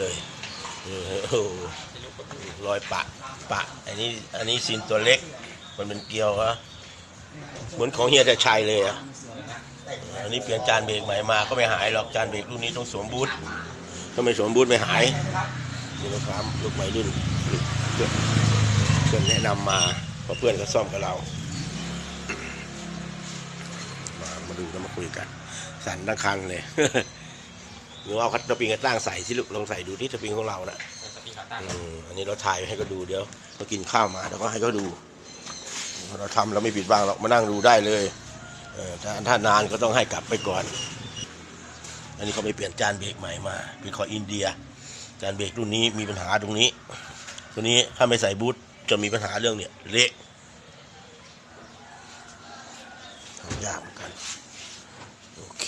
เลยออโอ้โหรอยปะปะอันนี้อันนี้ซีนตัวเล็ก มันเป็นเกลียวอะเหมือนของเฮียแต่ชัยเลยอะอันนี้เปลี่ยนจานเบรกใหม่มาก็ไม่หายหรอกจานเบรกรุ่นนี้ต้องสวมบูทถ้าไม่สวมบูทไม่หายนี่ลูกค้าลูกใหม่รุ่นเพื่อนเพื่อนแนะนำมาเพราะเพื่อนก็ซ่อมกับเรา มามาดูแล้วมาคุยกัน สั่นทั้งคันเลย หนูเอาคัตเตอร์ปิงกระตั้งใส่ที่ลูกลองใส่ดูที่สปริงของเรานะสปีดขาตั้งอืมอันนี้เราถ่ายให้เขาดูเดี๋ยวเรากินข้าวมาเราก็ให้เขาดูเราทำเราไม่ผิดบ้างหรอกมานั่งดูได้เลยเออถ้าถ้านานก็ต้องให้กลับไปก่อน อันนี้เขาไปเปลี่ยนจานเบรกใหม่มาเป็นของอินเดีย จานเบรกรุ่นนี้มีปัญหาตรงนี้ ตัวนี้ถ้าไม่ใส่บูทจะมีปัญหาเรื่องเนี่ยเละทำยากเหมือนกัน โอเค